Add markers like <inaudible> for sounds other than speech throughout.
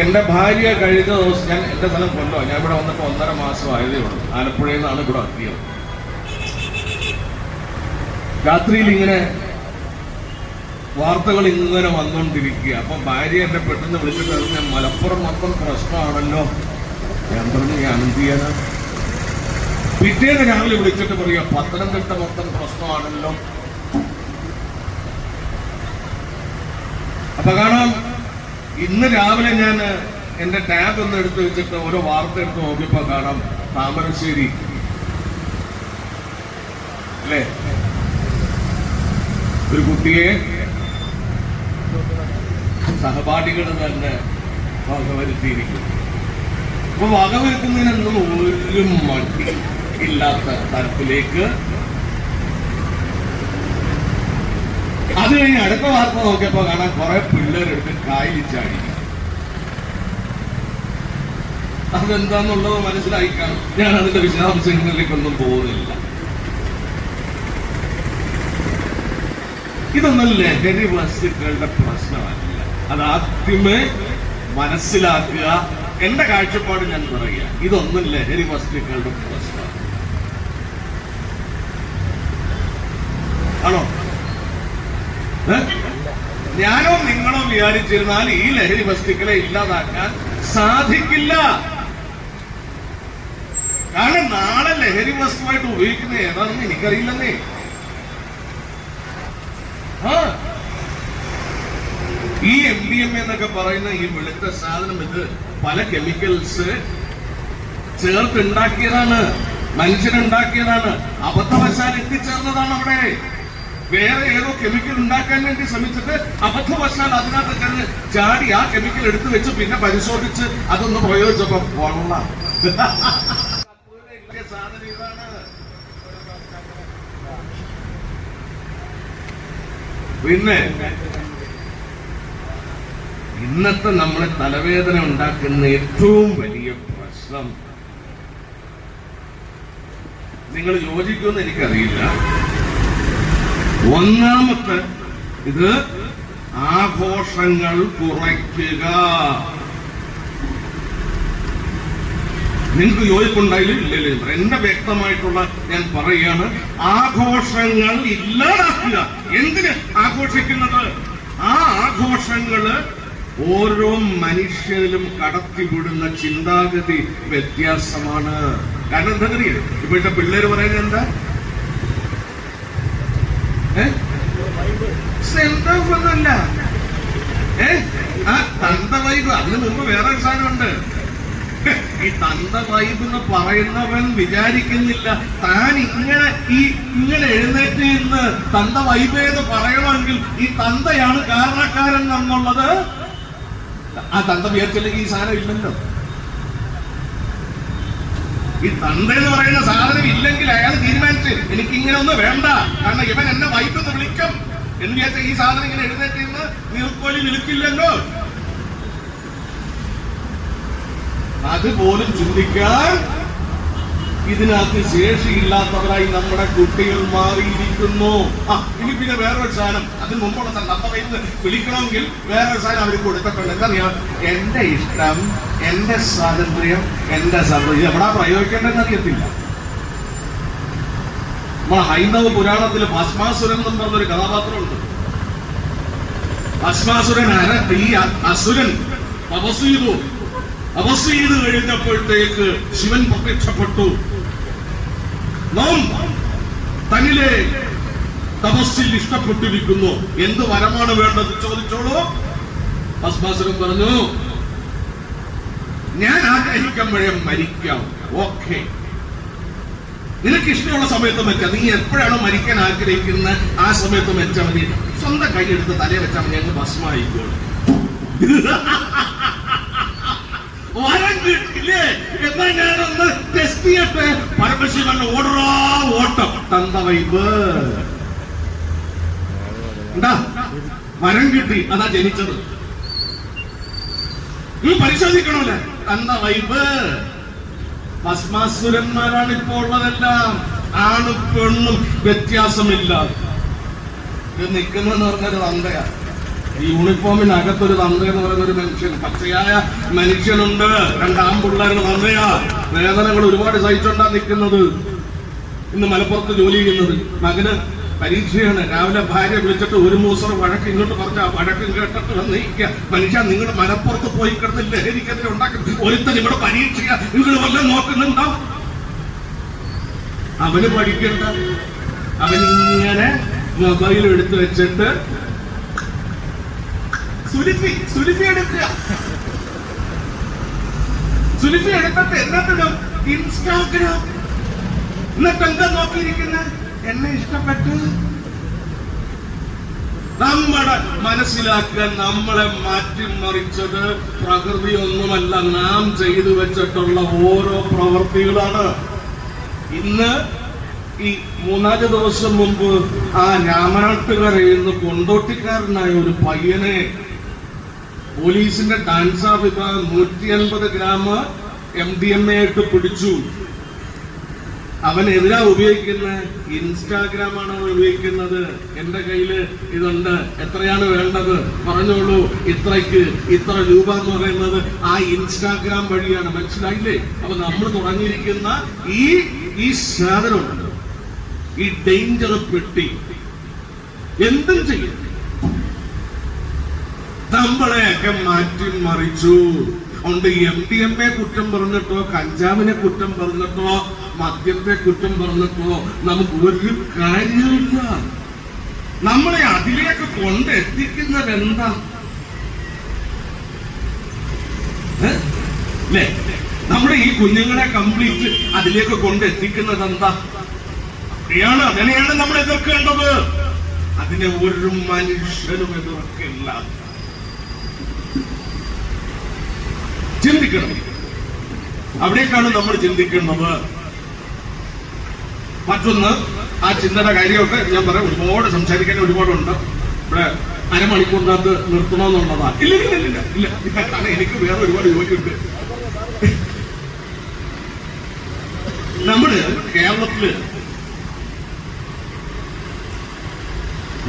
എന്റെ ഭാര്യ കഴിഞ്ഞ ദിവസം ഞാൻ എന്റെ സ്ഥലം കൊണ്ടുപോകാം ഞാൻ ഇവിടെ വന്നപ്പോൾ ഒന്നര മാസം ആയതേ ഉള്ളൂ. ആലപ്പുഴയിൽ നിന്നാണ് ഇവിടെ എത്തിയത്. രാത്രിയിൽ ഇങ്ങനെ വാർത്തകൾ ഇങ്ങനെ വന്നുകൊണ്ടിരിക്കുക. അപ്പൊ ഭാര്യ എന്നെ പെട്ടെന്ന് വിളിച്ചിട്ട് ഞാൻ മലപ്പുറം മൊത്തം പ്രശ്നമാണല്ലോ. ഞാൻ പറഞ്ഞു ഞാൻ എന്ത് ചെയ്യാനാ പിറ്റേന്ന് രാവിലെ വിളിച്ചിട്ട് പറയുക പത്തനംതിട്ട മൊത്തം പ്രശ്നമാണല്ലോ. അപ്പൊ കാണാം ഇന്ന് രാവിലെ ഞാൻ എന്റെ ടാബ് ഒന്ന് എടുത്ത് വെച്ചിട്ട് ഓരോ വാർത്ത എടുത്ത് നോക്കിയപ്പോ കാണാം താമരശ്ശേരി. അല്ലേ? ഒരു കുട്ടിയെ സഹപാഠികൾ തന്നെ വകവരുത്തിയിരിക്കുന്നു. അപ്പൊ വകവരുത്തുന്നതിനൊന്നും ഒരു മടി ഇല്ലാത്ത തരത്തിലേക്ക് അത് കഴിഞ്ഞ് അടുത്ത വാർത്ത നോക്കിയപ്പോ കാണാൻ കുറെ പിള്ളേരെടുത്ത് കായലിൽ ചാടി. അതെന്താന്നുള്ളത് മനസ്സിലായി കാണും. ഞാൻ അതിന്റെ വിശദാംശങ്ങളിലേക്കൊന്നും പോകുന്നില്ല. ഇതൊന്നും ലഹരി വസ്തുക്കളുടെ പ്രശ്നമല്ല. അത് ആദ്യമേ മനസ്സിലാക്കുക. എന്റെ കാഴ്ചപ്പാട് ഞാൻ പറയുക. ഇതൊന്നും ലഹരി വസ്തുക്കളുടെ പ്രശ്നമാണ് ആണോ? ഞാനോ നിങ്ങളോ വിചാരിച്ചിരുന്നാൽ ഈ ലഹരി വസ്തുക്കളെ ഇല്ലാതാക്കാൻ സാധിക്കില്ല. കാരണം നാളെ ലഹരി വസ്തുവായിട്ട് ഉപയോഗിക്കുന്നത് ഏതാണെന്ന് എനിക്കറിയില്ലെന്നേ. ഈ എം ഡി എം എന്നൊക്കെ പറയുന്ന ഈ വെളുത്ത സാധനം ഇത് പല കെമിക്കൽസ് ചേർത്തുണ്ടാക്കിയതാണ് മനുഷ്യനുണ്ടാക്കിയതാണ്. അബദ്ധവശാൽ എത്തിച്ചേർന്നതാണ് അവിടെ. വേറെ ഏതോ കെമിക്കൽ ഉണ്ടാക്കാൻ വേണ്ടി ശ്രമിച്ചിട്ട് അബദ്ധവശാൽ അതിനകത്ത് കിടന്ന് ചാടി ആ കെമിക്കൽ എടുത്തു വെച്ച് പിന്നെ പരിശോധിച്ച് അതൊന്ന് പ്രയോഗിച്ചപ്പോ ഇതാണ് പിന്നെ ഇന്നത്തെ നമ്മളെ തലവേദന ഉണ്ടാക്കുന്ന ഏറ്റവും വലിയ പ്രശ്നം. നിങ്ങൾ യോജിക്കുമെന്ന് എനിക്കറിയില്ല. ഒന്നാമത്തെ ഇത് ആഘോഷങ്ങൾ കുറയ്ക്കുക. നിങ്ങൾക്ക് യോജിപ്പുണ്ടായാലും ഇല്ലല്ലേ എന്റെ വ്യക്തമായിട്ടുള്ള ഞാൻ പറയുകയാണ് ആഘോഷങ്ങൾ ഇല്ലാതാക്കുക. എന്തിന് ആഘോഷിക്കുന്നത്? ആ ആഘോഷങ്ങൾ ഓരോ മനുഷ്യനിലും കടത്തിവിടുന്ന ചിന്താഗതി വ്യത്യാസമാണ്. കാരണം എന്താ അറിയോ? ഇപ്പോഴത്തെ പിള്ളേര് പറയുന്നത് എന്താ? ഏ? ഒന്നുമല്ല ഏ? ആ തന്ത വൈബ്. അതിന് മുമ്പ് ഒരു സാധനമുണ്ട്. ഈ തന്ത വൈബ് എന്ന് പറയുന്നവൻ വിചാരിക്കുന്നില്ല. താൻ ഇങ്ങനെ ഈ ഇങ്ങനെ എഴുന്നേറ്റ് നിന്ന് തന്ത വൈബ് എന്ന് പറയണമെങ്കിൽ ഈ തന്തയാണ് കാരണക്കാരൻ എന്നുള്ളത്. ആ തന്ത വിചാരിച്ചില്ലെങ്കിൽ ഈ സാധനം ഇല്ലല്ലോ. ഈ തന്ത എന്ന് പറയുന്ന സാധനം ഇല്ലെങ്കിൽ അയാൾ തീരുമാനിച്ച് എനിക്ക് ഇങ്ങനെ ഒന്നും വേണ്ട. കാരണം ഇവൻ എന്നെ വൈപ്പ് എന്ന് വിളിക്കും. എന്ന് വിചാരിച്ച ഈ സാധനം ഇങ്ങനെ എഴുന്നേറ്റ് നിന്ന് നീർക്കോലി വിളിക്കില്ലല്ലോ അതുപോലും ചിന്തിക്കാൻ ഇതിനകത്ത് ശേഷിയില്ലാത്തവരായി നമ്മുടെ കുട്ടികൾ മാറിയിരിക്കുന്നു. ആ ഇനി പിന്നെ വേറൊരു സാധനം. അതിന് മുമ്പുള്ള ഇന്ന് വിളിക്കണമെങ്കിൽ വേറൊരു സാധനം അവർ കൊടുത്തിട്ടുണ്ട്. എന്തറിയാം എന്റെ ഇഷ്ടം എന്റെ സ്വാതന്ത്ര്യം എന്റെ സ്വാതന്ത്ര്യം. എവിടാ പ്രയോഗിക്കേണ്ടതെന്ന് അറിയത്തില്ല. നമ്മളെ ഹൈന്ദവ പുരാണത്തിൽ ഭസ്മാസുരൻ എന്നും പറഞ്ഞൊരു കഥാപാത്രമുണ്ട്. ഭസ്മാസുരൻ ഈ അസുരൻ തപസ് ചെയ്തു തപസ് ചെയ്ത് കഴിഞ്ഞപ്പോഴത്തേക്ക് ശിവൻ പ്രത്യക്ഷപ്പെട്ടു. നാം തന്നിലെ തപസ്സിൽ ഇഷ്ടപ്പെട്ടിരിക്കുന്നു. എന്ത് വരമാണ് വേണ്ടത് ചോദിച്ചോളൂ. ഭസ്മാസുരം പറഞ്ഞു ഞാൻ ആഗ്രഹിക്കുമ്പോഴേ മരിക്കാം. ഓക്കെ. നിനക്ക് ഇഷ്ടമുള്ള സമയത്ത് വെച്ചാൽ നീ എപ്പോഴാണോ മരിക്കാൻ ആഗ്രഹിക്കുന്ന ആ സമയത്ത് വെച്ചാൽ മതി. സ്വന്തം കൈയെടുത്ത് തലയെ വെച്ചാൽ മതി. അങ്ങ് ഭസ്മായിക്കോളും. <laughs> വരം പരമശിവൻ ഓട്ടം. വരം കിട്ടി. അതാ ജനിച്ചത്. നീ പരിശോധിക്കണമല്ലേ? തന്ത വൈബ് ഭസ്മാസുരന്മാരാണ് ഇപ്പോ ഉള്ളതെല്ലാം. ആണ് പെണ്ണും വ്യത്യാസമില്ല. ഇത് നിൽക്കുന്നെന്ന് പറഞ്ഞൊരു തന്തയാ. ഈ യൂണിഫോമിനകത്തൊരു തന്ത എന്ന് പറയുന്ന ഒരു മനുഷ്യൻ പച്ചയായ മനുഷ്യനുണ്ട്. രണ്ടാം പിള്ളേരുടെ തന്തയാ വേദനകൾ ഒരുപാട് സഹിച്ചുണ്ടാ നിൽക്കുന്നത് ഇന്ന് മലപ്പുറത്ത് ജോലി ചെയ്യുന്നത്. മകന് പരീക്ഷയാണ്. രാവിലെ ഭാര്യ വിളിച്ചിട്ട് ഒരു മൂസർ വഴക്ക് ഇങ്ങോട്ട് പറഞ്ഞ വഴക്ക് കേട്ടിട്ട് നയിക്കുക മനുഷ്യ നിങ്ങൾ മലപ്പുറത്ത് പോയി കിടന്ന് ലഹരിക്കെതിരെ ഉണ്ടാക്കി ഒരുത്തൻ ഇവിടെ പരീക്ഷ നിങ്ങൾ വല്ലതും നോക്കുന്നുണ്ടോ? അവന് പഠിക്കണ്ട. അവനിങ്ങനെ മൊബൈൽ എടുത്തു വെച്ചിട്ട് സുലിഫി സുലിഫി എടുക്കുക. സുലിഫി എടുത്തിട്ട് എന്നത്തിടും ഇൻസ്റ്റാഗ്രാം. എന്നിട്ട് എന്താ നോക്കിയിരിക്കുന്നത് എന്നെ ഇഷ്ടപ്പെട്ടു. നമ്മളെ മനസ്സിലാക്കാൻ നമ്മളെ മാറ്റിമറിച്ചത് പ്രകൃതി ഒന്നുമല്ല നാം ചെയ്തു വെച്ചിട്ടുള്ള ഓരോ പ്രവൃത്തികളാണ് ഇന്ന് ഈ മൂന്നാൽ ദിവസം മുമ്പ് ആ രാമനാട്ടുകരയിൽ നിന്ന് കൊണ്ടോട്ടിക്കാരനായ ഒരു പയ്യനെ പോലീസിന്റെ ഡാൻസാ വിഭാഗം നൂറ്റി അൻപത് gram M D M A ആയിട്ട് പിടിച്ചു. അവൻ എതിരാ ഉപയോഗിക്കുന്നത് ഇൻസ്റ്റാഗ്രാം ആണ് അവൻ ഉപയോഗിക്കുന്നത്? എന്റെ കയ്യിൽ ഇതുണ്ട്. എത്രയാണ് വേണ്ടത്? പറഞ്ഞോളൂ. ഇത്രയ്ക്ക് ഇത്ര രൂപ എന്ന് പറയുന്നത് ആ ഇൻസ്റ്റാഗ്രാം വഴിയാണ്. മനസ്സിലായില്ലേ? അപ്പൊ നമ്മൾ തുടങ്ങിയിരിക്കുന്ന ഈ ഈ സാധനമുണ്ട് ഈ ഡേഞ്ചർ പെട്ടി. എന്തും ചെയ്യും. നമ്മളെയൊക്കെ മാറ്റി മറിച്ചു. അതുകൊണ്ട് എം ഡി എം എ കുറ്റം പറഞ്ഞിട്ടോ കഞ്ചാവിനെ കുറ്റം പറഞ്ഞിട്ടോ മദ്യത്തെ കുറ്റം പറഞ്ഞിട്ടോ നമുക്ക് ഒരു കാര്യമില്ല നമ്മളെ അതിലേക്ക് കൊണ്ടെത്തിക്കുന്നത് എന്താ ഏ? ല്ലേ? നമ്മുടെ ഈ കുഞ്ഞുങ്ങളെ കംപ്ലീറ്റ് അതിലേക്ക് കൊണ്ടെത്തിക്കുന്നത് എന്താ അവിടെയാണ് അതിനെയാണ് നമ്മൾ എതിർക്കേണ്ടത്. അതിനെ ഒരു മനുഷ്യനും എതിർക്കില്ല. ചിന്തിക്കണം. അവിടേക്കാണ് നമ്മൾ ചിന്തിക്കുന്നത്. മറ്റൊന്ന് ആ ചിന്തയുടെ കാര്യമൊക്കെ ഞാൻ പറയാം. ഒരുപാട് സംസാരിക്കാൻ ഒരുപാടുണ്ട്. ഇവിടെ അരമണിക്കൂറിനകത്ത് നിർത്തണമെന്നുള്ളതാ. ഇല്ല ഇല്ല ഇല്ല ഇല്ല. ഇല്ല എനിക്ക് വേറെ ഒരുപാട് ജോലിയുണ്ട് നമ്മൾ കേരളത്തിൽ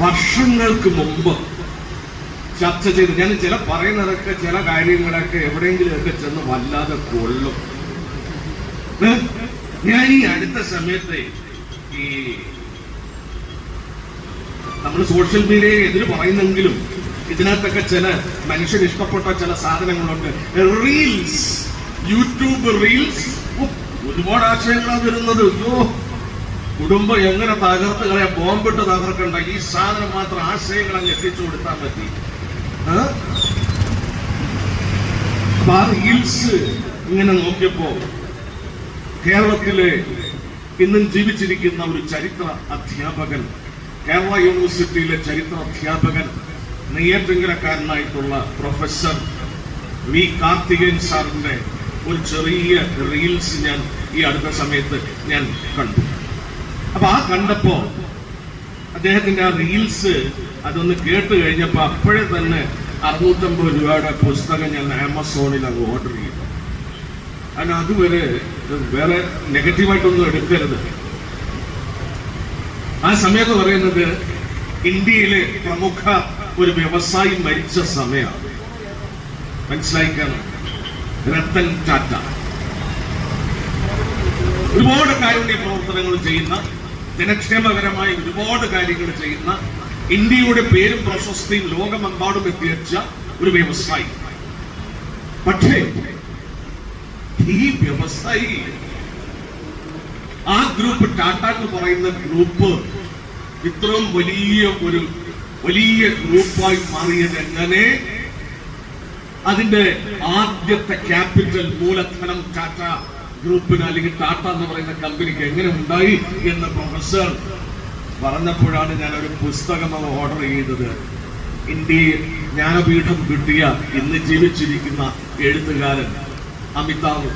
വർഷങ്ങൾക്ക് മുമ്പ് ചർച്ച ചെയ്ത്. ഞാൻ ചില പറയുന്നതൊക്കെ ചില കാര്യങ്ങളൊക്കെ എവിടെയെങ്കിലും ഒക്കെ ചെന്ന് വല്ലാതെ കൊള്ളും. ഞാൻ ഈ അടുത്ത സമയത്ത് ഈ നമ്മൾ സോഷ്യൽ മീഡിയയെ എതിര് പറയുന്നെങ്കിലും ഇതിനകത്തൊക്കെ ചില മനുഷ്യന് ഇഷ്ടപ്പെട്ട ചില സാധനങ്ങളുണ്ട്. Reels YouTube reels. ഒരുപാട് ആശയങ്ങളാണ് വരുന്നത്. അയ്യോ കുടുംബം എങ്ങനെ തകർത്ത് കളയാം? ബോംബിട്ട് തകർക്കണ്ട. ഈ സാധനം മാത്രം ആശയങ്ങൾ അങ്ങ് എത്തിച്ചു കൊടുത്താൽ മതി. ആ? ഇങ്ങനെ നോക്കിയപ്പോ കേരളത്തിലെ ഇന്നും ജീവിച്ചിരിക്കുന്ന ഒരു ചരിത്ര അധ്യാപകൻ കേരള യൂണിവേഴ്സിറ്റിയിലെ ചരിത്ര അധ്യാപകൻ നെയ്യാറ്റിങ്കരക്കാരനായിട്ടുള്ള പ്രൊഫസർ വി കാർത്തികേയൻ സാറിന്റെ ഒരു ചെറിയ റീൽസ് ഞാൻ ഈ അടുത്ത സമയത്ത് ഞാൻ കണ്ടു. അപ്പൊ ആ കണ്ടപ്പോ അദ്ദേഹത്തിന്റെ ആ റീൽസ് അതൊന്ന് കേട്ട് കഴിഞ്ഞപ്പോൾ അപ്പോഴേ തന്നെ അറുന്നൂറ്റമ്പത് രൂപയുടെ പുസ്തകം ഞാൻ ആമസോണിൽ അത് ഓർഡർ ചെയ്തു. കാരണം അതുവരെ വേറെ നെഗറ്റീവായിട്ടൊന്നും എടുക്കരുത്. ആ സമയത്ത് പറയുന്നത് ഇന്ത്യയിലെ പ്രമുഖ ഒരു വ്യവസായി മരിച്ച സമയമാണ്. മനസ്സിലായിക്കാണ്? രത്തൻ ടാറ്റ. ഒരുപാട് കാരുണ്യ പ്രവർത്തനങ്ങൾ ചെയ്യുന്ന ജനക്ഷേമകരമായ ഒരുപാട് കാര്യങ്ങൾ ചെയ്യുന്ന ഇന്ത്യയുടെ പേരും പ്രശസ്തിയും ലോകമെമ്പാടും എത്തിച്ച ഒരു വ്യവസായി. പക്ഷേ ഈ വ്യവസായി ആ ഗ്രൂപ്പ് ടാറ്റ എന്ന് പറയുന്ന ഗ്രൂപ്പ് ഇത്രയും വലിയ ഒരു വലിയ ഗ്രൂപ്പായി മാറിയത് എങ്ങനെ? അതിന്റെ ആദ്യത്തെ ക്യാപിറ്റൽ മൂലധനം ടാറ്റ. ഗ്രൂപ്പിന് അല്ലെങ്കിൽ ടാറ്റ എന്ന് പറയുന്ന കമ്പനിക്ക് എങ്ങനെ ഉണ്ടായി എന്ന് പ്രൊഫസർ പറഞ്ഞപ്പോഴാണ് ഞാൻ ഒരു പുസ്തകം ഓർഡർ ചെയ്തത്. ഇന്ത്യയിൽ ജ്ഞാനപീഠം കിട്ടിയ ഇന്ന് ജീവിച്ചിരിക്കുന്ന എഴുത്തുകാരൻ അമിതാവ്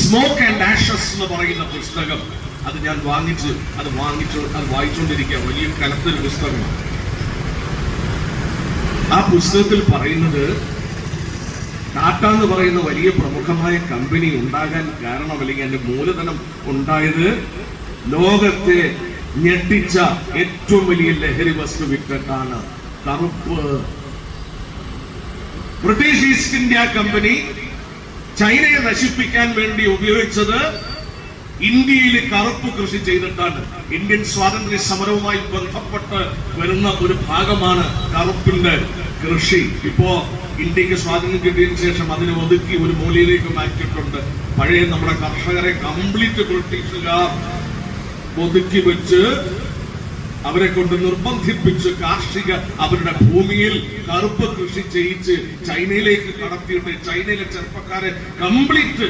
സ്മോക്ക് ആൻഡ് ആഷസ് എന്ന് പറയുന്ന പുസ്തകം അത് ഞാൻ വാങ്ങിച്ച് അത് വാങ്ങിച്ചു അത് വായിച്ചുകൊണ്ടിരിക്കുക വലിയ കനത്തൊരു പുസ്തകമാണ്. ആ പുസ്തകത്തിൽ പറയുന്നത് ടാറ്റ എന്ന് പറയുന്ന വലിയ പ്രമുഖമായ കമ്പനി ഉണ്ടാകാൻ കാരണം അല്ലെങ്കിൽ അതിന്റെ മൂലധനം ഉണ്ടായത് ലോകത്തെ ഞെട്ടിച്ച ഏറ്റവും വലിയ ലഹരി വസ്തു വിറ്റാണ് കറുപ്പ്. ബ്രിട്ടീഷ് ഈസ്റ്റ് ഇന്ത്യ കമ്പനി ചൈനയെ നശിപ്പിക്കാൻ വേണ്ടി ഉപയോഗിച്ചത് ഇന്ത്യയിൽ കറുപ്പ് കൃഷി ചെയ്തിട്ടാണ്. ഇന്ത്യൻ സ്വാതന്ത്ര്യ സമരവുമായി ബന്ധപ്പെട്ട് വരുന്ന ഒരു ഭാഗമാണ് കറുപ്പിന്റെ കൃഷി. ഇപ്പോ ഇന്ത്യയ്ക്ക് സ്വാതന്ത്ര്യം കിട്ടിയതിനു ശേഷം അതിനെ ഒതുക്കി ഒരു മൂലയിലേക്ക് മാറ്റിയിട്ടുണ്ട്. പഴയ നമ്മുടെ കർഷകരെ കംപ്ലീറ്റ് ബ്രിട്ടീഷുകാർ ഒതുക്കി വെച്ച് അവരെ കൊണ്ട് നിർബന്ധിപ്പിച്ച് കാർഷിക അവരുടെ ഭൂമിയിൽ കറുപ്പ് കൃഷി ചെയ്യിച്ച് ചൈനയിലേക്ക് കടത്തിയിട്ട് ചൈനയിലെ ചെറുപ്പക്കാരെ കംപ്ലീറ്റ്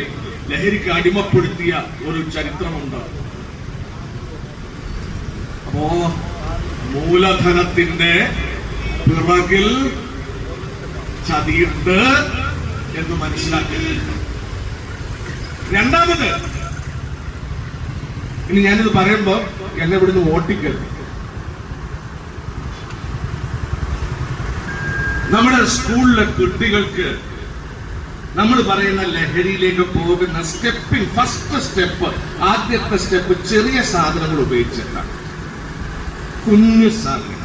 ലഹരിക്ക് അടിമപ്പെടുത്തിയ ഒരു ചരിത്രമുണ്ട്. അപ്പോ മൂലധനത്തിന്റെ പിറകിൽ ചതിയുണ്ട് എന്ന് മനസ്സിലാക്കി രണ്ടാമത് ഇനി ഞാനിത് പറയുമ്പോ എന്നെ ഇവിടുന്ന് ഓട്ടിക്കരുത്. നമ്മുടെ സ്കൂളിലെ കുട്ടികൾക്ക് നമ്മൾ പറയുന്ന ലഹരിയിലേക്ക് പോകുന്ന സ്റ്റെപ്പിംഗ് ഫസ്റ്റ് സ്റ്റെപ്പ് ആദ്യത്തെ സ്റ്റെപ്പ് ചെറിയ സാധനങ്ങൾ ഉപയോഗിച്ചിട്ടാണ്. കുഞ്ഞു സാധനങ്ങൾ.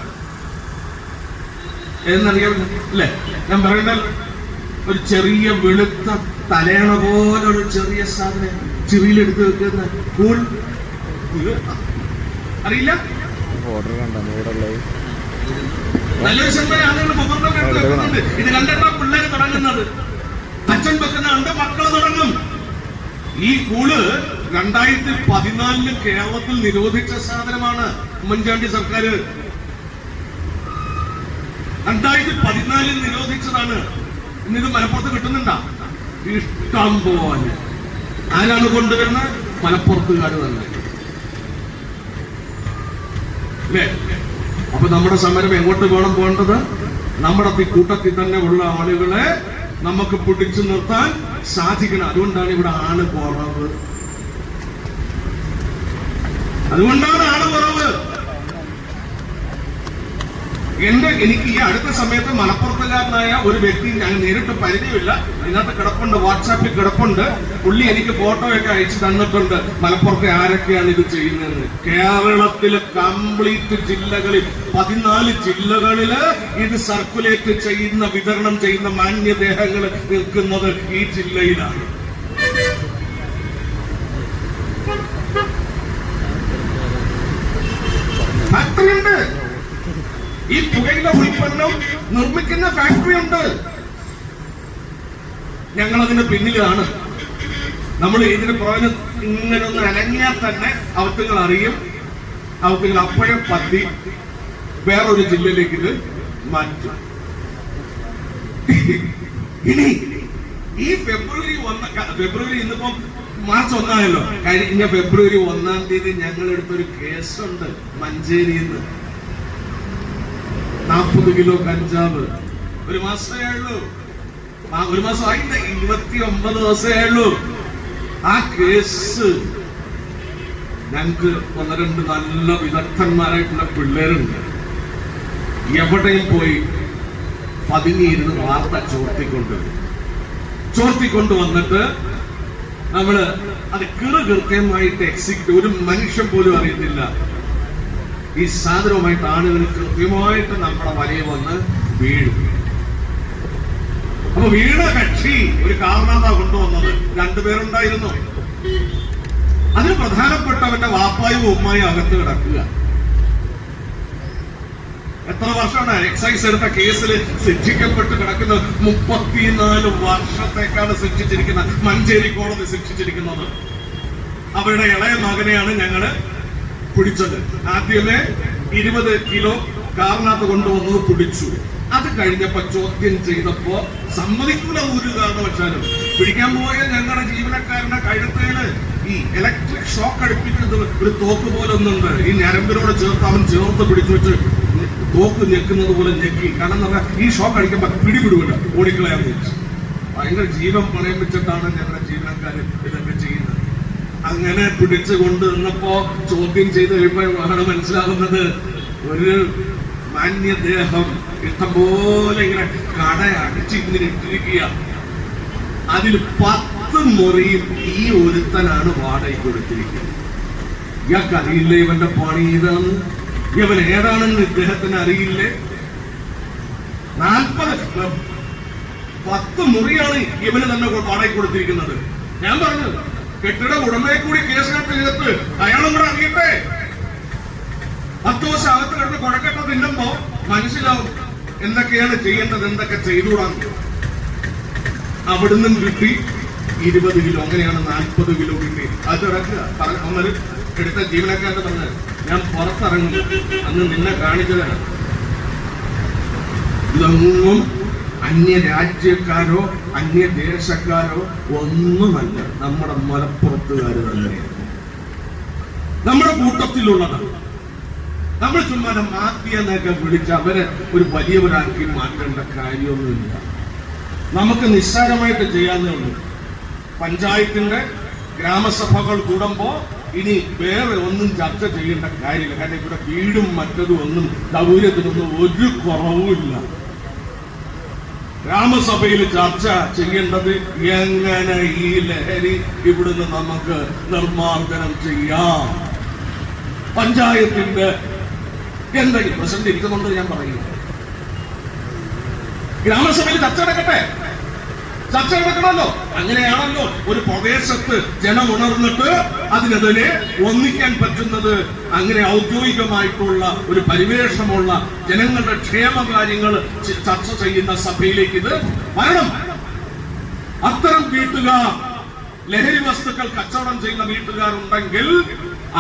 എന്നറിയാം അല്ലേ ഞാൻ പറയണ്ട? ഒരു ചെറിയ വെളുത്ത തലയണ പോലെ ഒരു ചെറിയ സാധനം ചെറിയിലെടുത്ത് വെക്കുന്ന കൂൾ അറിയില്ല? നല്ലൊരു ശതമാനം ആളുകൾ മുഖത്തൊക്കെ എടുത്ത് ഇത് കണ്ടിട്ടാണ് പിള്ളേർ തുടങ്ങുന്നത്. അച്ഛൻ വെക്കുന്ന കണ്ട് മക്കൾ തുടങ്ങും. ഈ കൂൾ രണ്ടായിരത്തി പതിനാലിൽ കേരളത്തിൽ നിരോധിച്ച സാധനമാണ് ഉമ്മൻചാണ്ടി സർക്കാർ രണ്ടായിരത്തി പതിനാലിൽ നിരോധിച്ചതാണ്. ഇന്നിത് മലപ്പുറത്ത് കിട്ടുന്നുണ്ടാ? ഇഷ്ടം പോലെ. ആരാണ് കൊണ്ടുവരുന്നത്? മലപ്പുറത്തുകാർ തന്നെ. അല്ലേ? അപ്പൊ നമ്മുടെ സമരം എങ്ങോട്ട് വേണം പോകേണ്ടത്? നമ്മുടെ കൂട്ടത്തിൽ തന്നെ ഉള്ള ആളുകളെ നമുക്ക് പിടിച്ചു നിർത്താൻ സാധിക്കണം. അതുകൊണ്ടാണ് ഇവിടെ ആണ് കുറവ് അതുകൊണ്ടാണ് ആണ് കുറവ് എന്റെ എനിക്ക് ഈ അടുത്ത സമയത്ത് മലപ്പുറത്തുകാരനായ ഒരു വ്യക്തി ഞാൻ നേരിട്ട് പരിചയമില്ല. അതിനകത്ത് കിടപ്പുണ്ട് വാട്സാപ്പിൽ കിടപ്പുണ്ട്. പുള്ളി എനിക്ക് ഫോട്ടോയൊക്കെ അയച്ചു തന്നിട്ടുണ്ട്. മലപ്പുറത്തെ ആരൊക്കെയാണ് ഇത് ചെയ്യുന്നതെന്ന്. കേരളത്തിലെ കംപ്ലീറ്റ് ജില്ലകളിൽ പതിനാല് ജില്ലകളിൽ ഇത് സർക്കുലേറ്റ് ചെയ്യുന്ന വിതരണം ചെയ്യുന്ന മാന്യദേഹങ്ങൾ നിൽക്കുന്നത് ഈ ജില്ലയിലാണ്. അത്രയുണ്ട്. ഈ പുകയില ഉൽപ്പന്നം നിർമ്മിക്കുന്ന ഫാക്ടറി ഉണ്ട്. ഞങ്ങൾ അതിന്റെ പിന്നിലാണ്. നമ്മൾ ഇതിന് പുറകിന് ഇങ്ങനെ ഒന്ന് അനങ്ങിയാൽ തന്നെ അവത്തുകൾ അറിയും. അവത്തുകൾ അപ്പോഴും പത്തി വേറൊരു ജില്ലയിലേക്ക് ഇത് മാറ്റും. ഇനി ഈ ഫെബ്രുവരി ഒന്ന് ഫെബ്രുവരി ഇന്നിപ്പം മാർച്ച് ഒന്നായല്ലോ കഴിഞ്ഞ ഫെബ്രുവരി ഒന്നാം തീയതി ഞങ്ങൾ എടുത്തൊരു കേസുണ്ട് മഞ്ചേരിയിൽ നിന്ന്. നാൽപ്പത് കിലോ കഞ്ചാവ്. ഒരു മാസമേ ഉള്ളൂ ഒരു മാസം ആയില്ല? ഇരുപത്തി ഒമ്പത് ദിവസമേ ഉള്ളൂ ആ കേസ് ഞങ്ങൾക്ക് ഒന്ന് രണ്ട് നല്ല വിദഗ്ധന്മാരായിട്ടുള്ള പിള്ളേരുണ്ട്. എവിടെയും പോയി പതുങ്ങിയിരുന്ന് വാർത്ത ചോർത്തിക്കൊണ്ട് ചോർത്തിക്കൊണ്ട് വന്നിട്ട് നമ്മൾ അത് കൃത്യമായിട്ട് എക്സിക്യൂട്ട് ഒരു മനുഷ്യൻ പോലും അറിയത്തില്ല. ഈ സാധനവുമായിട്ട് ആളുകൾ കൃത്യമായിട്ട് നമ്മുടെ വലയിൽ വന്ന് വീഴും. അപ്പൊ വീണ കക്ഷി ഒരു കാരണത കൊണ്ടുവന്നത് രണ്ടുപേരുണ്ടായിരുന്നു അതിന് പ്രധാനപ്പെട്ടവന്റെ വാപ്പായും ഉമ്മായും അകത്ത് കിടക്കുക. എത്ര വർഷമാണ് എക്സൈസ് എടുത്ത കേസിൽ ശിക്ഷിക്കപ്പെട്ട് കിടക്കുന്നത് മുപ്പത്തിനാല് വർഷത്തേക്കാണ് ശിക്ഷിച്ചിരിക്കുന്നത് മഞ്ചേരി കോടതി ശിക്ഷിച്ചിരിക്കുന്നത്. അവരുടെ ഇളയ മകനെയാണ് ഞങ്ങൾ പിടിച്ചത് ആദ്യമേ ഇരുപത് കിലോ കാറിനകത്ത് കൊണ്ടുവന്നത് പിടിച്ചു അത് കഴിഞ്ഞപ്പോ ചോദ്യം ചെയ്തപ്പോ സമ്മതിക്കൂല ഒരു കാരണവശാലും. പിടിക്കാൻ പോയ ഞങ്ങളുടെ ജീവനക്കാരന്റെ കഴുത്തേൽ ഈ ഇലക്ട്രിക് ഷോക്ക് അടുപ്പിക്കുന്നത് ഒരു തോക്ക് പോലെ ഒന്നുണ്ട്. ഈ ഞരമ്പിനോട് ചേർത്ത് അവൻ ചേർത്ത് പിടിച്ചു വെച്ച് തോക്ക് ഞെക്കുന്നത് പോലെ ഞെക്കി. കാരണം എന്ന് ഈ ഷോക്ക് അടിക്കുമ്പോ പിടിപിടുവില്ല ഓടിക്കളയാന്ന് ഭയങ്കര ജീവൻ പണയം വെച്ചിട്ടാണ് ഞങ്ങളുടെ ജീവനക്കാർ അങ്ങനെ പിടിച്ചു കൊണ്ടുവന്നപ്പോ ചോദ്യം ചെയ്ത് കഴിയുമ്പോഴാണ് മനസ്സിലാവുന്നത്. ഒരു മാന്യദേഹം ഇഷ്ടംപോലെ ഇങ്ങനെ കട അടിച്ച് ഇങ്ങനെ ഇട്ടിരിക്കുക. അതിൽ പത്ത് മുറിയും ഈ ഒരുത്തനാണ് വാടകയ്ക്ക് കൊടുത്തിരിക്കുന്നത്. ഇയാൾക്ക് അറിയില്ലേ ഇവന്റെ പണി ഇതാണെന്ന് ഇവൻ ഏതാണെന്ന് ഇദ്ദേഹത്തിന് അറിയില്ലേ? നാൽപ്പത് പത്ത് മുറിയാണ് ഇവന് തന്നെ വാടക കൊടുത്തിരിക്കുന്നത്. ഞാൻ പറഞ്ഞു കെട്ടിട ഉടമയെ കൂടി കേസ് കേസിനകത്ത് ചേർത്ത് അയാളും കൂടെ അറിയട്ടെ പത്ത് ദിവസം അകത്ത് കിടന്ന് കുഴക്കട്ട തിന്നുമ്പോ മനസ്സിലാവും എന്തൊക്കെയാണ് ചെയ്യേണ്ടത് എന്തൊക്കെ ചെയ്തുകൂടാ അവിടുന്ന് കിട്ടി. ഇരുപത് കിലോ അങ്ങനെയാണ് നാൽപ്പത് കിലോ കിട്ടി. അത് ഇറക്കുക. പറഞ്ഞ എടുത്ത ജീവനക്കാരൻ പറഞ്ഞത് ഞാൻ പുറത്തിറങ്ങും അന്ന് നിന്നെ കാണിച്ചതാണ്. ഇതൊന്നും അന്യ രാജ്യക്കാരോ അന്യ ദേശക്കാരോ ഒന്നുമല്ല. നമ്മുടെ മലപ്പുറത്തുകാർ തന്നെയാണ് നമ്മുടെ കൂട്ടത്തിലുള്ളതാണ്. നമ്മൾ ചുമ്മാ മാത്തിയ എന്നൊക്കെ വിളിച്ച് അവരെ ഒരു വലിയവരാക്കി മാറ്റേണ്ട കാര്യമൊന്നുമില്ല. നമുക്ക് നിസ്സാരമായിട്ട് ചെയ്യാന്നേ ഉള്ളൂ. പഞ്ചായത്തിന്റെ ഗ്രാമസഭകൾ കൂടുമ്പോ ഇനി വേറെ ഒന്നും ചർച്ച ചെയ്യേണ്ട കാര്യമില്ല. കാരണം ഇവിടെ വീടും മറ്റതും ഒന്നും സൗകര്യത്തിനൊന്നും ഒരു കുറവുമില്ല. ഗ്രാമസഭയിൽ ചർച്ച ചെയ്യേണ്ടത് എങ്ങനെ ഈ ലഹരി ഇവിടുന്ന് നമുക്ക് നിർമാർജനം ചെയ്യാം? പഞ്ചായത്തിന്റെ എന്തെങ്കിലും പ്രസിഡന്റ് ഇരിക്കുന്നുണ്ട് ഞാൻ പറയുന്നു. ഗ്രാമസഭയിൽ ചർച്ച നടക്കട്ടെ. ചർച്ച നടക്കണമല്ലോ. അങ്ങനെയാണല്ലോ ഒരു പ്രദേശത്ത് ജനം ഉണർന്നിട്ട് അതിനെതിരെ ഒന്നിക്കാൻ പറ്റുന്നത് അങ്ങനെ ഔദ്യോഗികമായിട്ടുള്ള ഒരു പരിവേഷമുള്ള ജനങ്ങളുടെ ക്ഷേമകാര്യങ്ങൾ കാര്യങ്ങൾ ചർച്ച ചെയ്യുന്ന സഭയിലേക്ക് ഇത് വരണം. അത്തരം വീട്ടുകാർ ലഹരി വസ്തുക്കൾ കച്ചവടം ചെയ്യുന്ന വീട്ടുകാർ ഉണ്ടെങ്കിൽ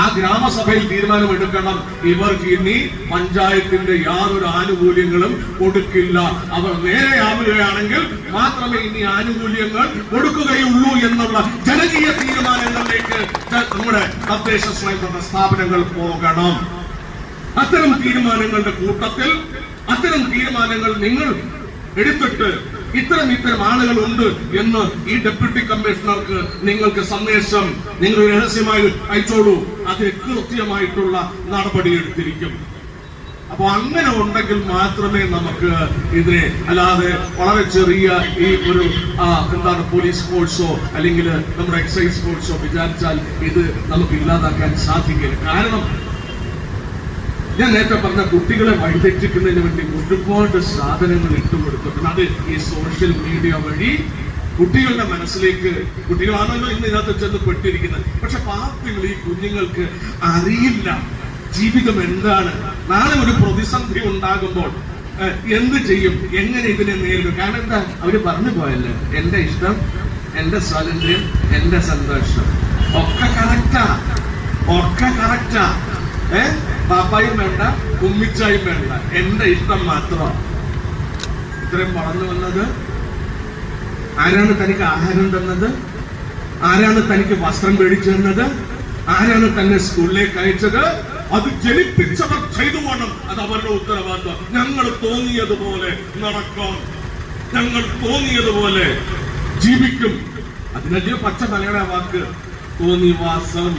ആ ഗ്രാമസഭയിൽ തീരുമാനമെടുക്കണം. ഇവർക്ക് ഇനി പഞ്ചായത്തിന്റെ യാതൊരു ആനുകൂല്യങ്ങളും കൊടുക്കില്ല. അവർ നേരെയാവുകയാണെങ്കിൽ മാത്രമേ ഇനി ആനുകൂല്യങ്ങൾ കൊടുക്കുകയുള്ളൂ എന്നുള്ള ജനകീയ തീരുമാനങ്ങളിലേക്ക് നമ്മുടെ തദ്ദേശ സ്വയംഭരണ സ്ഥാപനങ്ങൾ പോകണം. അത്തരം തീരുമാനങ്ങളുടെ കൂട്ടത്തിൽ അത്തരം തീരുമാനങ്ങൾ നിങ്ങൾ എടുത്തിട്ട് ഇത്തരം ഇത്തരം ആളുകൾ ഉണ്ട് എന്ന് ഈ ഡെപ്യൂട്ടി കമ്മീഷണർക്ക് നിങ്ങൾക്ക് സന്ദേശം നിങ്ങൾ രഹസ്യമായി അയച്ചോളൂ. അത് കൃത്യമായിട്ടുള്ള നടപടി എടുത്തിരിക്കും. അപ്പൊ അങ്ങനെ ഉണ്ടെങ്കിൽ മാത്രമേ നമുക്ക് ഇതിനെ അല്ലാതെ വളരെ ചെറിയ ഈ ഒരു എന്താണ് പോലീസ് ഫോഴ്സോ അല്ലെങ്കിൽ നമ്മുടെ എക്സൈസ് ഫോഴ്സോ വിചാരിച്ചാൽ ഇത് നമുക്ക് ഇല്ലാതാക്കാൻ സാധിക്കില്ല. കാരണം ഞാൻ നേരത്തെ പറഞ്ഞ കുട്ടികളെ വഴിതെറ്റിക്കുന്നതിന് വേണ്ടി ഒരുപാട് സാധനങ്ങൾ ഇട്ടുകൊടുത്തിട്ടുണ്ട് അത് ഈ സോഷ്യൽ മീഡിയ വഴി കുട്ടികളുടെ മനസ്സിലേക്ക് കുട്ടികളാണല്ലോ ഇന്ന് ഇതിനകത്ത് ചെന്ന് പെട്ടിരിക്കുന്നത്? പക്ഷെ പാർട്ടികൾ ഈ കുഞ്ഞുങ്ങൾക്ക് അറിയില്ല ജീവിതം എന്താണ്. നാളെ ഒരു പ്രതിസന്ധി ഉണ്ടാകുമ്പോൾ എന്ത് ചെയ്യും? എങ്ങനെ ഇതിനെ നേരിടും? കാരണം എന്താ? അവർ പറഞ്ഞു പോയല്ലേ എന്റെ ഇഷ്ടം എന്റെ സ്വാതന്ത്ര്യം എന്റെ സന്തോഷം. ഒക്കെ കറക്റ്റാ ഒക്കെ കറക്റ്റാ ഏ? പാപ്പായും വേണ്ട ഉമ്മിച്ചായും വേണ്ട. എന്റെ ഇഷ്ടം മാത്രം ഇത്രയും പറഞ്ഞു വന്നത്. ആരാണ് തനിക്ക് ആഹാരം തന്നത്? ആരാണ് തനിക്ക് വസ്ത്രം മേടിച്ചു തന്നത്? ആരാണ് തന്നെ സ്കൂളിലേക്ക് അയച്ചത്? അത് ജനിപ്പിച്ചവർ ചെയ്തു പോകണം. അത് അവരുടെ ഉത്തരവാദിത്വം. ഞങ്ങൾ തോന്നിയതുപോലെ നടക്കാം. ഞങ്ങൾ തോന്നിയതുപോലെ ജീവിക്കും. അതിനധികം പച്ച തലയുടെ വാക്ക്? തോന്നിവാസം.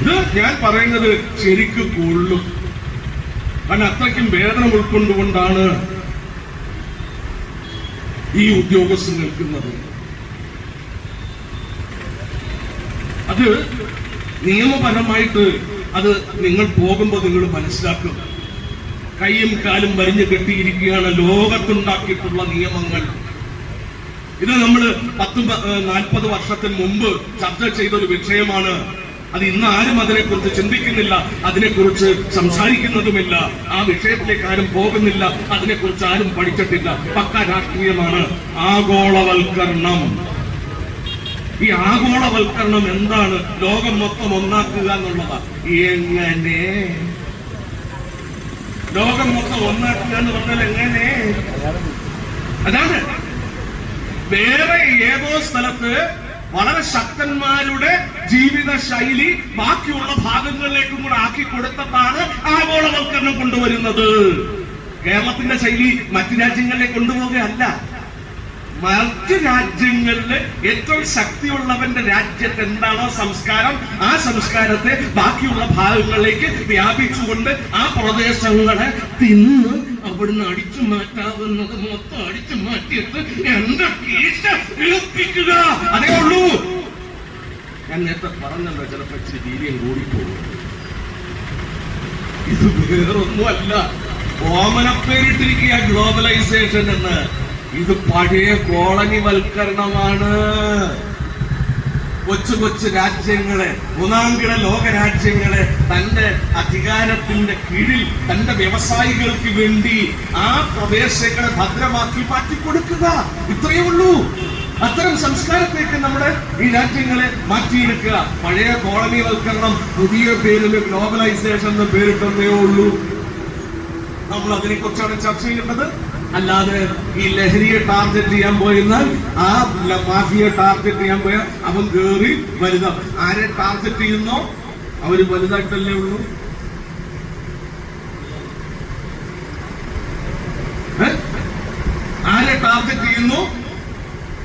ഇത് ഞാൻ പറയുന്നത് ശരിക്ക് കൊള്ളും. കാരണം അത്രയ്ക്കും വേദന ഉൾക്കൊണ്ടുകൊണ്ടാണ് ഈ ഉദ്യോഗസ്ഥൻ നിൽക്കുന്നത്. അത് നിയമപരമായിട്ട് അത് നിങ്ങൾ പോകുമ്പോൾ നിങ്ങൾ മനസ്സിലാക്കും. കൈയും കാലും വരിഞ്ഞു കെട്ടിയിരിക്കുകയാണ് ലോകത്തുണ്ടാക്കിയിട്ടുള്ള നിയമങ്ങൾ. ഇത് നമ്മൾ പത്ത് നാൽപ്പത് വർഷത്തിന് മുമ്പ് ചർച്ച ചെയ്ത ഒരു വിഷയമാണ് അത് ഇന്ന് ആരും അതിനെക്കുറിച്ച് ചിന്തിക്കുന്നില്ല അതിനെക്കുറിച്ച് സംസാരിക്കുന്നതുമില്ല ആ വിഷയത്തിലേക്ക് ആരും പോകുന്നില്ല അതിനെക്കുറിച്ച് ആരും പഠിച്ചിട്ടില്ല. പക്ക രാഷ്ട്രീയമാണ് ആഗോളവൽക്കരണം. ഈ ആഗോളവൽക്കരണം എന്താണ്? ലോകം മൊത്തം ഒന്നാക്കുക എന്നുള്ളതാണ് എങ്ങനെ? ലോകം മൊത്തം ഒന്നാക്കുക എന്ന് പറഞ്ഞാൽ എങ്ങനെ? അതാണ്. വേറെ ഏതോ സ്ഥലത്ത് വളരെ ശക്തന്മാരുടെ ജീവിത ശൈലി ബാക്കിയുള്ള ഭാഗങ്ങളിലേക്കും കൂടെ ആക്കി കൊടുത്തിട്ടാണ് ആഗോളവൽക്കരണം കൊണ്ടുവരുന്നത്. കേരളത്തിന്റെ ശൈലി മറ്റു രാജ്യങ്ങളിലേക്ക് കൊണ്ടുപോവുകയല്ല. മറ്റു രാജ്യങ്ങളിൽ ഏറ്റവും ശക്തിയുള്ളവന്റെ രാജ്യത്ത് എന്താണോ സംസ്കാരം ആ സംസ്കാരത്തെ ബാക്കിയുള്ള ഭാഗങ്ങളിലേക്ക് വ്യാപിച്ചുകൊണ്ട് ആ പ്രദേശങ്ങളെ തിന്ന് അവിടുന്ന് അടിച്ചു മാറ്റാവുന്നത് മൊത്തം അടിച്ചു മാറ്റിയിട്ട് അതേ ഉള്ളൂ. ഞാൻ നേരത്തെ പറഞ്ഞല്ലോ ചിലപ്പോ ഇച്ചിരി വീര്യം കൂടിപ്പോകും. ഇത് വേറൊന്നുമല്ല. ഓമനപ്പേരിട്ടിരിക്കുക ഗ്ലോബലൈസേഷൻ എന്ന്. ഇത് പഴയ കോളനി വൽക്കരണമാണ് കൊച്ചു കൊച്ചു രാജ്യങ്ങളെ മൂന്നാംകിട ലോക രാജ്യങ്ങളെ തന്റെ അധികാരത്തിന്റെ കീഴിൽ തന്റെ വ്യവസായികൾക്ക് വേണ്ടി ആ പ്രദേശങ്ങളെ ഭദ്രമാക്കി മാറ്റിക്കൊടുക്കുക. ഇത്രയേ ഉള്ളൂ. അത്തരം സംസ്കാരത്തേക്ക് നമ്മുടെ ഈ രാജ്യങ്ങളെ മാറ്റിയെടുക്കുക. പഴയ കോളനിവൽക്കരണം പുതിയ പേരിൽ ഗ്ലോബലൈസേഷൻ എന്ന് പേരിട്ടതേ ഉള്ളൂ. നമ്മൾ അതിനെ കുറിച്ചാണ് ചർച്ച ചെയ്യേണ്ടത്. അല്ലാതെ ഈ ലഹരിയെ ടാർഗറ്റ് ചെയ്യാൻ പോയിരുന്നാൽ ആ മാഫിയെ ടാർഗറ്റ് ചെയ്യാൻ പോയാൽ അവൻ കേറി വലുത. ആരെ ടാർഗറ്റ് ചെയ്യുന്നോ? അവർ വലുതായിട്ടല്ലേ ഉള്ളൂ? ആരെ ടാർഗറ്റ് ചെയ്യുന്നു?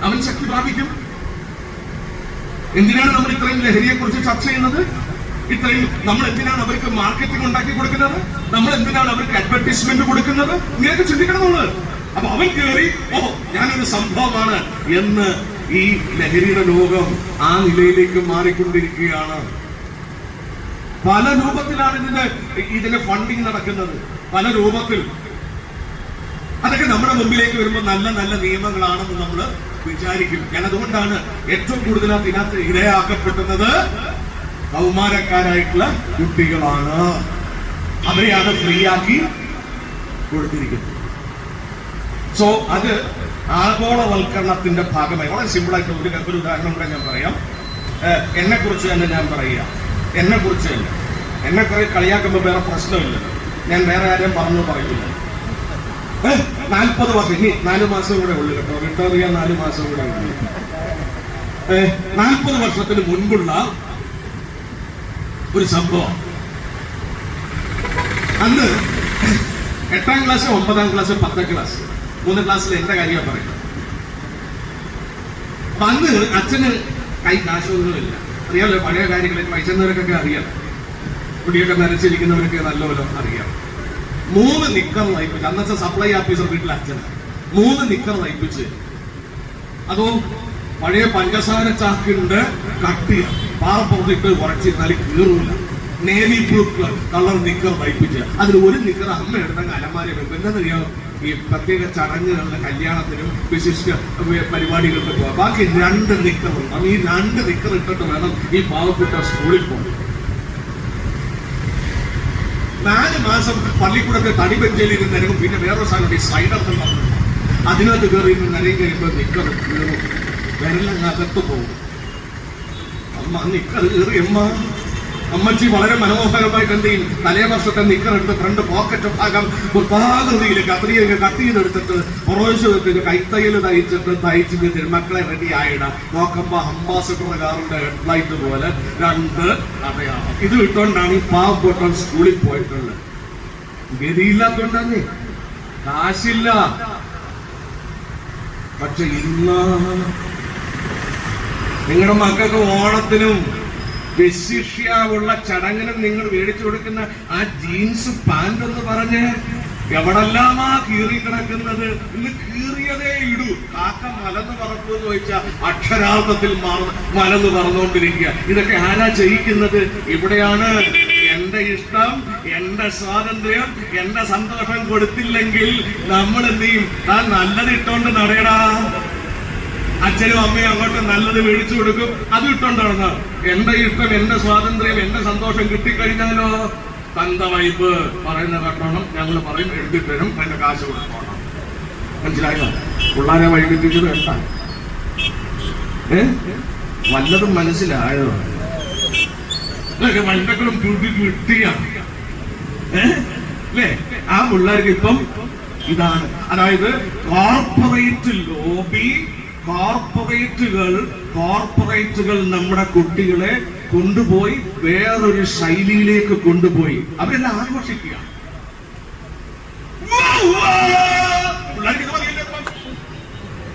അവൻ ശക്തി പ്രാപിക്കും. എന്തിനാണ് നമ്മൾ ഇത്രയും ലഹരിയെ കുറിച്ച് ചർച്ച ചെയ്യുന്നത്? ഇത്രയും നമ്മൾ എന്തിനാണ് അവർക്ക് മാർക്കറ്റിംഗ് ഉണ്ടാക്കി കൊടുക്കുന്നത്? നമ്മൾ എന്തിനാണ് അവർക്ക് അഡ്വർടൈസ്മെന്റ് കൊടുക്കുന്നത്? ഇങ്ങനെയൊക്കെ ചിന്തിക്കണം നമ്മൾ അപ്പൊ അവൻ കയറി ഓ ഞാനൊരു സംഭവമാണ് എന്ന് ഈ ലഹരിയുടെ ലോകം ആ നിലയിലേക്ക് മാറിക്കൊണ്ടിരിക്കുകയാണ്. പല രൂപത്തിലാണ് ഇതിന്റെ ഇതിന്റെ ഫണ്ടിങ് നടക്കുന്നത്. പല രൂപത്തിൽ. അതൊക്കെ നമ്മുടെ മുമ്പിലേക്ക് വരുമ്പോൾ നല്ല നല്ല നിയമങ്ങളാണെന്ന് നമ്മൾ വിചാരിക്കും. ഞാൻ അതുകൊണ്ടാണ് ഏറ്റവും കൂടുതൽ അതിനകത്ത് ഇരയാക്കപ്പെടുന്നത്. കൗമാരക്കാരായിട്ടുള്ള കുട്ടികളാണ്. അവരെയാണ് ഫ്രീ ആക്കി കൊടുത്തിരിക്കുന്നത് സോ അത് ആഗോളവൽക്കരണത്തിന്റെ ഭാഗമായി. വളരെ സിമ്പിൾ ആയിട്ട് ഒരു ഒരു ഉദാഹരണം കൂടെ ഞാൻ പറയാം. എന്നെ കുറിച്ച് തന്നെ ഞാൻ പറയുക. എന്നെ കുറിച്ച് തന്നെ. എന്നെ കുറെ കളിയാക്കുമ്പോൾ വേറെ പ്രശ്നമില്ല. ഞാൻ വേറെ ആരെയും പറഞ്ഞു പറയില്ല. നാൽപ്പത് വർഷം. ഇനി നാല് മാസം കൂടെ ഉള്ളു കേട്ടോ. റിട്ടയർ ചെയ്യാൻ നാല് മാസം കൂടെ ഉള്ളു. നാൽപ്പത് വർഷത്തിന് മുൻപുള്ള ഒരു സംഭവം. അന്ന് എട്ടാം ക്ലാസ് ഒമ്പതാം ക്ലാസ് പത്താം ക്ലാസ് മൂന്ന് ക്ലാസ്സിൽ എന്റെ കാര്യമാണ് പറയുന്നത് അപ്പൊ അന്ന് അച്ഛന് കൈ കാശൊന്നുമില്ല. അറിയാലോ പഴയ കാര്യങ്ങളിൽ വയസ്സുന്നവർക്കൊക്കെ അറിയാം. കുടിയൊക്കെ നരച്ചിരിക്കുന്നവരൊക്കെ നല്ലപോലെ അറിയാം. മൂന്ന് നിക്കർ നയിപ്പിച്ച് അന്നത്തെ സപ്ലൈ ഓഫീസർ വീട്ടിലെ അച്ഛൻ മൂന്ന് നിക്കർ നയിപ്പിച്ച്. അതോ പഴയ പഞ്ചസാര ചാക്കിന്റെ കട്ടി പാറപ്പുറത്തിട്ട് കുറച്ചിരുന്നാൽ കീറൂല. നേവി ബ്ലൂ കളർ നിക്കർ വൈപ്പിച്ച് അതിൽ ഒരു നിക്കർ അമ്മ എടുത്തങ്ങ് അലമാരി വെക്കും. എന്താണെന്നറിയോ? ഈ പ്രത്യേക ചടങ്ങുകളുടെ കല്യാണത്തിനും വിശിഷ്ട പരിപാടികൾക്ക് പോവാം. ബാക്കി രണ്ട് നിക്കർ ഉണ്ടാവും ഈ രണ്ട് നിക്കർ ഇട്ടിട്ട് വേണം ഈ പാവപ്പെട്ട സ്കൂളിൽ പോകാൻ. നാല് മാസം പള്ളിക്കൂടത്തെ തടിബെഞ്ചയിൽ ഇരുന്ന് നിരങ്ങും പിന്നെ വേറെ സാധനം ഈ സൈഡർ അതിനകത്ത് കയറി നിന്ന് നിരങ്ങി കഴിയുമ്പോൾ നിക്കർ കീറും. വിരലങ്ങകത്ത് പോകും. അമ്മ നിക്കർ കീറി അമ്മ. അമ്മച്ചി വളരെ മനോഹരമായി കണ്ടീൻ തലേ വർഷത്തെ നിക്കറെടുത്ത് ഫ്രണ്ട് പോക്കറ്റ് ഭാഗം വൃത്താകൃതിയിൽ കത്രിയൊക്കെ കട്ട് ചെയ്തെടുത്തിട്ട് പുറവശത്തിന് കൈത്തയ്യൽ തയ്ച്ചിട്ട് തയ്ച്ചിട്ട് തിരുമക്കളെ റെഡി ആയിട. നോക്കുമ്പോ അംബാസഡർ കാറിന്റെ ഹെഡ്ലൈറ്റ് പോലെ. രണ്ട് അടയാളം. ഇത് ഇട്ടുകൊണ്ടാണ് ഈ പാവപ്പെട്ട സ്കൂളിൽ പോയിട്ടുള്ളത്. ഗതിയില്ലാത്തോണ്ടേ കാശില്ല. പക്ഷെ ഇന്ന് നിങ്ങളുടെ മക്കൾക്ക് ഓണത്തിനും വിശിഷ്യാവുള്ള ചടങ്ങിനും നിങ്ങൾ മേടിച്ചു കൊടുക്കുന്ന ആ ജീൻസ് പാന്റ് എന്ന് പറഞ്ഞ് എവിടെല്ലാമാ കീറി കിടക്കുന്നത് ഇന്ന് കീറിയതേ ഇടൂ. കാക്ക മലന്ന് പറപ്പു എന്ന് ചോദിച്ചാൽ അക്ഷരാർത്ഥത്തിൽ മലന്ന് പറന്നുകൊണ്ടിരിക്കുക. ഇതൊക്കെ ആരാ ചെയ്യിക്കുന്നത്? ഇവിടെയാണ് എന്റെ ഇഷ്ടം എന്റെ സ്വാതന്ത്ര്യം എന്റെ സന്തോഷം കൊടുത്തില്ലെങ്കിൽ നമ്മൾ എന്ത് ചെയ്യും? താൻ നല്ലത് ഇട്ടോണ്ട് നടയടാ. അച്ഛനും അമ്മയും അങ്ങോട്ട് നല്ലത് മേടിച്ചു കൊടുക്കും. അത് ഇട്ടുണ്ടാവുന്ന എന്റെ ഇഷ്ടം എന്റെ സ്വാതന്ത്ര്യം എന്റെ സന്തോഷം കിട്ടിക്കഴിഞ്ഞാലോ? തന്ത വൈബ് പറയുന്ന കട്ടോണം ഞങ്ങൾ പറയും എഴുതി തരും അതിന്റെ കാശ് കൊടുക്കണം മനസ്സിലായോ? പിള്ളേരെ വൈകിപ്പിച്ചത് എന്താ ഏ? വല്ലതും മനസ്സിലായോ? വല്ലക്കളും കിട്ടിയ. അല്ലേ? ആ പിള്ളേർക്ക് ഇപ്പം ഇതാണ്. അതായത് കോർപ്പറേറ്റ് ലോബി കോർപ്പറേറ്റുകൾ കോർപ്പറേറ്റുകൾ നമ്മുടെ കുട്ടികളെ കൊണ്ടുപോയി വേറൊരു ശൈലിയിലേക്ക് കൊണ്ടുപോയി. അവരെല്ലാം ആഘോഷിക്കുക.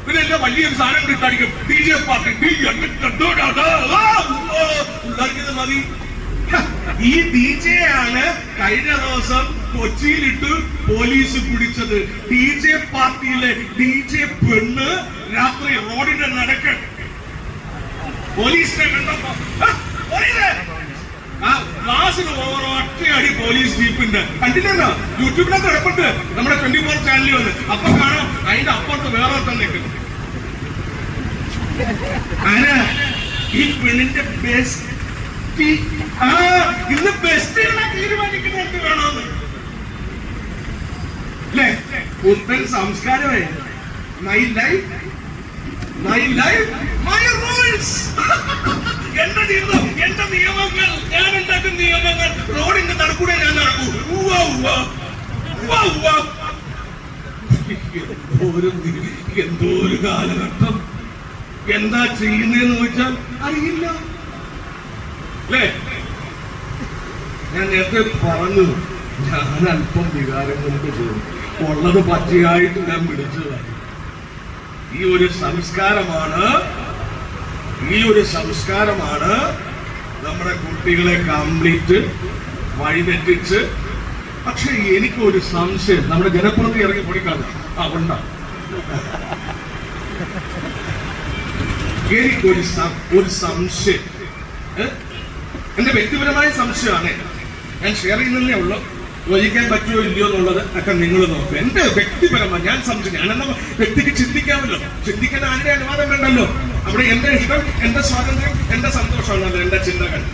പിന്നെ വലിയൊരു സാധനം ഹ, ഈ ആണ് കഴിഞ്ഞ ദിവസം കൊച്ചിയിലിട്ട് പോലീസ് പിടിച്ചത്. ഡി ജെ പാർട്ടിയിലെ ഡി ജെ പെണ്ണ് രാത്രി റോഡിന്റെ നടക്ക. പോലീസിനെ കണ്ടപ്പോ ക്ലാസ്സിന് ഓരോ ഒറ്റയടി പോലീസ് ജീപ്പിന്റെ. കണ്ടില്ലല്ലോ? യൂട്യൂബിലൊക്കെ കിടപ്പുണ്ട്. നമ്മുടെ ട്വന്റി ഫോർ ചാനലിൽ വന്ന്. അപ്പൊ കാണാം അതിന്റെ അപ്പുറത്ത് വേറെ തന്നെ ഈ പെണ്ണിന്റെ ബെസ്റ്റ് ആ ഇന്ന് ബെസ്റ്റ് തീരുമാനിക്കുന്ന എന്ത് വേണമെന്ന്? അല്ലേ? പുത്തൻ സംസ്കാരമേ my life my life my rules എന്റെ നിയമം എന്റെ നിയമങ്ങൾ ഞാൻ ഉണ്ടാക്കുന്ന നിയമങ്ങൾ. റോഡിന്റെ നടക്കൂടെ ഞാൻ നടക്കൂ. എന്തോ ഒരു കാലഘട്ടം? എന്താ ചെയ്യുന്നതെന്ന് ചോദിച്ചാൽ അറിയില്ല. അല്ലേ? ഞാൻ നേരത്തെ പറഞ്ഞു ഞാൻ അല്പം വികാരങ്ങൾക്ക് ചെയ്തു. ഉള്ളത് പച്ചയായിട്ട് ഞാൻ പിടിച്ചതാണ്. ഈ ഒരു സംസ്കാരമാണ് ഈ ഒരു സംസ്കാരമാണ് നമ്മുടെ കുട്ടികളെ കംപ്ലീറ്റ് വഴിതെറ്റിച്ച് പക്ഷെ എനിക്കൊരു സംശയം. നമ്മുടെ ജനപ്രതി ഇറങ്ങി പൊടിക്കാതെ ആ ഉണ്ടാ എനിക്കൊരു ഒരു സംശയം? എന്റെ വ്യക്തിപരമായ സംശയമാണ്. ഞാൻ ഷെയർ ചെയ്യുന്നതേ ഉള്ളൂ. യോജിക്കാൻ പറ്റുമോ ഇല്ലയോ എന്നുള്ളത് ഒക്കെ നിങ്ങൾ നോക്കും. എന്റെ വ്യക്തിപരമായി ഞാൻ സംശയം ഞാൻ എന്ന വ്യക്തിക്ക് ചിന്തിക്കാമല്ലോ. ചിന്തിക്കാൻ ആരുടെ അനുവാദം വേണ്ടല്ലോ. അവിടെ എന്റെ ഇഷ്ടം എന്റെ സ്വാതന്ത്ര്യം എന്റെ സന്തോഷമാണല്ലോ എന്റെ ചിന്തകൾ.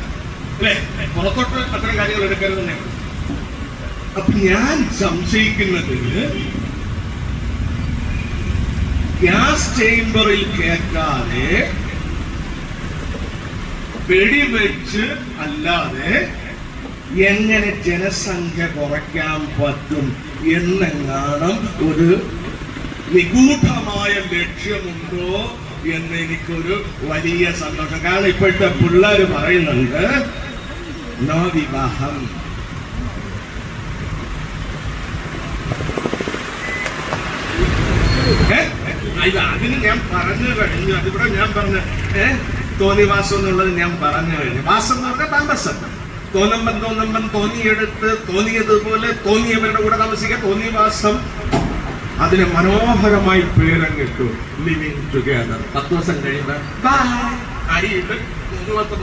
അല്ലേ? പുറത്തോട്ട് അത്തരം കാര്യങ്ങൾ എടുക്കരുത് തന്നെ. അപ്പൊ ഞാൻ സംശയിക്കുന്നത് ഗ്യാസ് ചേംബറിൽ കേൾക്കാതെ വെടിവെച്ച് അല്ലാതെ എങ്ങനെ ജനസംഖ്യ കുറയ്ക്കാൻ പറ്റും എന്നെങ്ങാനും ഒരു നിഗൂഢമായ ലക്ഷ്യമുണ്ടോ എന്ന് എനിക്കൊരു വലിയ സന്തോഷം. കാരണം ഇപ്പോഴത്തെ പിള്ളേർ പറയുന്നുണ്ട് നോ വിവാഹം അതിന് ഞാൻ പറഞ്ഞു കഴിഞ്ഞു. അതിവിടെ ഞാൻ പറഞ്ഞു ഏ? തോന്നിവാസം എന്നുള്ളത് ഞാൻ പറഞ്ഞു കഴിഞ്ഞു. വാസം എന്ന് പറഞ്ഞാൽ താമസം. തോന്നമ്പൻ തോന്നമ്പൻ തോന്നിയെടുത്ത് തോന്നിയതുപോലെ തോന്നിയവരുടെ കൂടെ താമസിക്കുക തോന്നിവാസം. അതിന് മനോഹരമായി പേരങ്ങിട്ടു ലിവിങ് ടുഗദർ പത്ത് ദിവസം കഴിയുമ്പോൾ. അടിയിട്ട്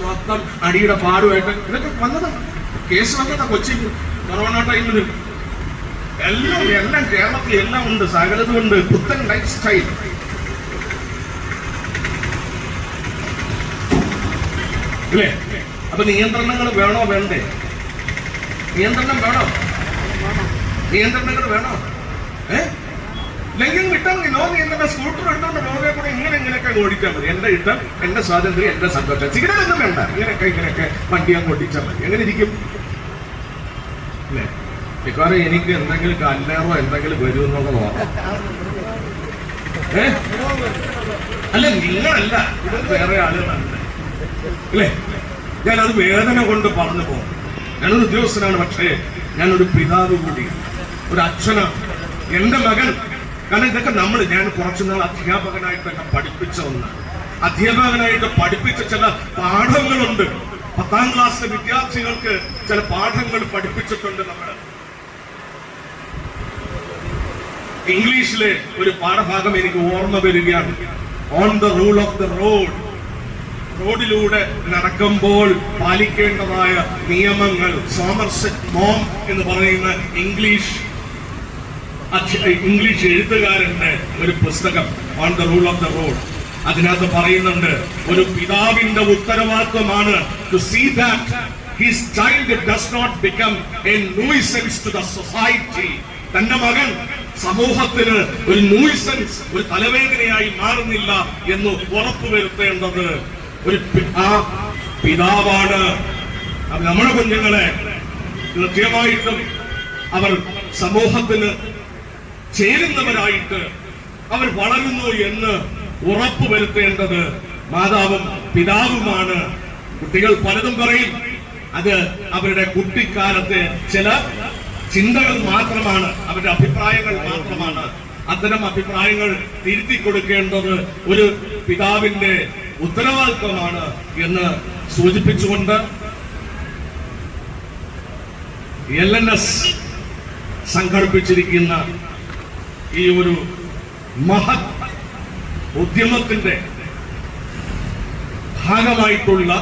മൊത്തം അടിയുടെ പാടുമായിട്ട് ഇതൊക്കെ വന്നതാ. കേസ് വന്നതാ കൊച്ചി കൊറോണ ടൈമിൽ എല്ലാം എല്ലാം കേരളത്തിൽ എല്ലാം ഉണ്ട്. സകലതുണ്ട് പുത്തൻ ലൈഫ് സ്റ്റൈൽ അല്ലേ? അപ്പൊ നിയന്ത്രണങ്ങൾ വേണോ? വേണ്ടേ? നിയന്ത്രണം വേണോ? നിയന്ത്രണങ്ങൾ വേണോ? ഏ? വിട്ടാൽ മതി. നോ നിയന്ത്രണ. സ്കൂട്ടർ എടുത്തോണ്ട് ലോകെ കൂടെ ഇങ്ങനെ ഇങ്ങനെയൊക്കെ ഓടിച്ചാൽ മതി. എന്റെ ഇഷ്ടം എന്റെ സ്വാതന്ത്ര്യം എന്റെ സന്തോഷം. സിഗരറ്റ് ഒന്നും വേണ്ട. ഇങ്ങനെയൊക്കെ ഇങ്ങനെയൊക്കെ വണ്ടി അങ്ങ് ഓടിച്ചാൽ മതി. എങ്ങനെ ഇരിക്കും? അല്ലേ? മിക്കവാറും എനിക്ക് എന്തെങ്കിലും കല്ലേറോ എന്തെങ്കിലും വരുമെന്നുള്ള നോക്കാം ഏ? അല്ല നിങ്ങളല്ല. ഇത് വേറെ ആളുകളല്ല അല്ലേ? ഞാനത് വേദന കൊണ്ട് പറഞ്ഞു പോകും. ഞാനൊരു ഉദ്യോഗസ്ഥനാണ് പക്ഷേ ഞാനൊരു പിതാവ് കൂടി ഒരു അച്ഛനാണ്. എന്റെ മകൻ. കാരണം ഇതൊക്കെ നമ്മൾ ഞാൻ കുറച്ചുനാൾ അധ്യാപകനായിട്ടൊക്കെ പഠിപ്പിച്ച ഒന്നാണ്. അധ്യാപകനായിട്ട് പഠിപ്പിച്ച ചില പാഠങ്ങളുണ്ട്. പത്താം ക്ലാസ്സിലെ വിദ്യാർത്ഥികൾക്ക് ചില പാഠങ്ങൾ പഠിപ്പിച്ചിട്ടുണ്ട് നമ്മൾ ഇംഗ്ലീഷിലെ ഒരു പാഠഭാഗം എനിക്ക് ഓർമ്മ വരികയാണ്. On the rule of the road റോഡിലൂടെ നടക്കുമ്പോൾ പാലിക്കേണ്ടതായ നിയമങ്ങൾ സോമർസെറ്റ് മോം എന്ന് പറയുന്ന ഇംഗ്ലീഷ് ഇംഗ്ലീഷ് എഴുത്തുകാരന്റെ ഒരു പുസ്തകം on the rule of the road അതിനകത്ത് പറയുന്നുണ്ട് ഒരു പിതാവിന്റെ ഉത്തരവാദിത്വമാണ് to see that his child does not become a nuisance to the society തന്റെ മകൻ സമൂഹത്തിന് ഒരു നൂയിസൻസ് ഒരു തലവേദനയായി മാറുന്നില്ല എന്ന് ഉറപ്പുവരുത്തേണ്ടത്. ഒരു ആ പിതാവാണ് നമ്മുടെ കുഞ്ഞുങ്ങളെ കൃത്യമായിട്ടും അവർ സമൂഹത്തിന് ചേരുന്നവരായിട്ട് അവർ വളരുന്നു എന്ന് ഉറപ്പു വരുത്തേണ്ടത് മാതാവും പിതാവുമാണ്. കുട്ടികൾ പലതും പറയും. അത് അവരുടെ കുട്ടിക്കാലത്തെ ചില ചിന്തകൾ മാത്രമാണ്. അവരുടെ അഭിപ്രായങ്ങൾ മാത്രമാണ്. അത്തരം അഭിപ്രായങ്ങൾ തിരുത്തി കൊടുക്കേണ്ടത് ഒരു പിതാവിന്റെ ഉത്തരവാദിത്വമാണ് എന്ന് സൂചിപ്പിച്ചുകൊണ്ട് എൽ എൻ എസ് സംഘടിപ്പിച്ചിരിക്കുന്ന ഈ ഒരു മഹത് ഉദ്യമത്തിന്റെ ഭാഗമായിട്ടുള്ള